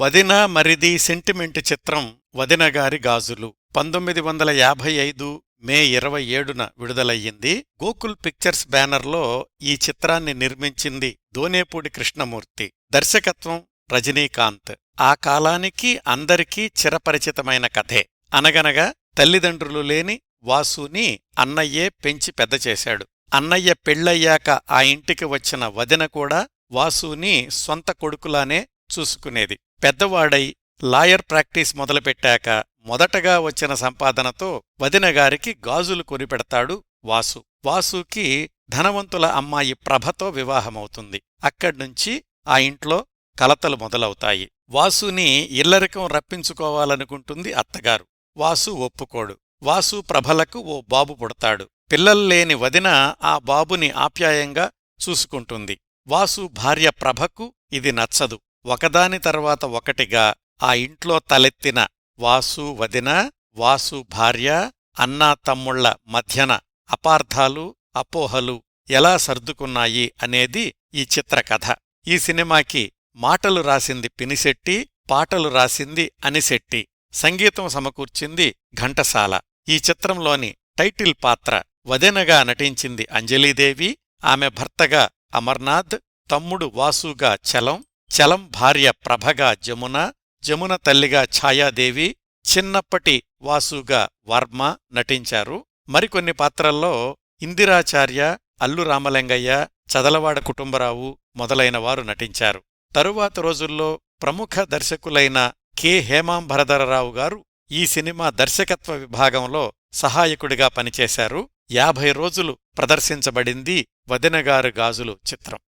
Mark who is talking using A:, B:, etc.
A: వదిన మరిది సెంటిమెంట్ చిత్రం వదిన గారి గాజులు. పంతొమ్మిది వందల యాభై ఐదు మే ఇరవై ఏడున విడుదలయ్యింది. గోకుల్ పిక్చర్స్ బ్యానర్లో ఈ చిత్రాన్ని నిర్మించింది దోనేపూడి కృష్ణమూర్తి. దర్శకత్వం రజనీకాంత్. ఆ కాలానికి అందరికీ చిరపరిచితమైన కథే. అనగనగా తల్లిదండ్రులు లేని వాసుని అన్నయ్యే పెంచి పెద్ద చేశాడు. అన్నయ్య పెళ్ళయ్యాక ఆ ఇంటికి వచ్చిన వదిన కూడా వాసుని సొంత కొడుకులానే చూసుకునేది. పెద్దవాడై లాయర్ ప్రాక్టీస్ మొదలుపెట్టాక మొదటగా వచ్చిన సంపాదనతో వదినగారికి గాజులు కొనిపెడతాడు వాసు. వాసుకి ధనవంతుల అమ్మాయి ప్రభతో వివాహమవుతుంది. అక్కడ్నుంచి ఆ ఇంట్లో కలతలు మొదలవుతాయి. వాసుని ఇల్లరికం రప్పించుకోవాలనుకుంటుంది అత్తగారు. వాసు ఒప్పుకోడు. వాసు ప్రభలకు ఓ బాబు పుడతాడు. పిల్లల్లేని వదిన ఆ బాబుని ఆప్యాయంగా చూసుకుంటుంది. వాసు భార్య ప్రభకు ఇది నచ్చదు. ఒకదాని తర్వాత ఒకటిగా ఆ ఇంట్లో తలెత్తిన వాసు వదిన వాసు భార్య అన్నా తమ్ముళ్ళ మధ్యన అపార్థాలు అపోహలు ఎలా సర్దుకున్నాయి అనేది ఈ చిత్రకథ. ఈ సినిమాకి మాటలు రాసింది పినిశెట్టి పాటలు రాసింది అనిశెట్టి సంగీతం సమకూర్చింది ఘంటసాల. ఈ చిత్రంలోని టైటిల్ పాత్ర వదెనగా నటించింది అంజలీదేవి ఆమె భర్తగా అమర్నాథ్ తమ్ముడు వాసుగా చలం చలం భార్య ప్రభగా జమున జమున తల్లిగా ఛాయాదేవి చిన్నప్పటి వాసుగా వర్మ నటించారు. మరికొన్ని పాత్రల్లో ఇందిరాచార్య అల్లు రామలింగయ్య చదలవాడ కుటుంబరావు మొదలైన వారు నటించారు. తరువాత రోజుల్లో ప్రముఖ దర్శకులైన కె. హేమాంబరధరరావు గారు ఈ సినిమా దర్శకత్వ విభాగంలో సహాయకుడిగా పనిచేశారు. యాభై రోజులు ప్రదర్శించబడింది వదినగారు గాజులు చిత్రం.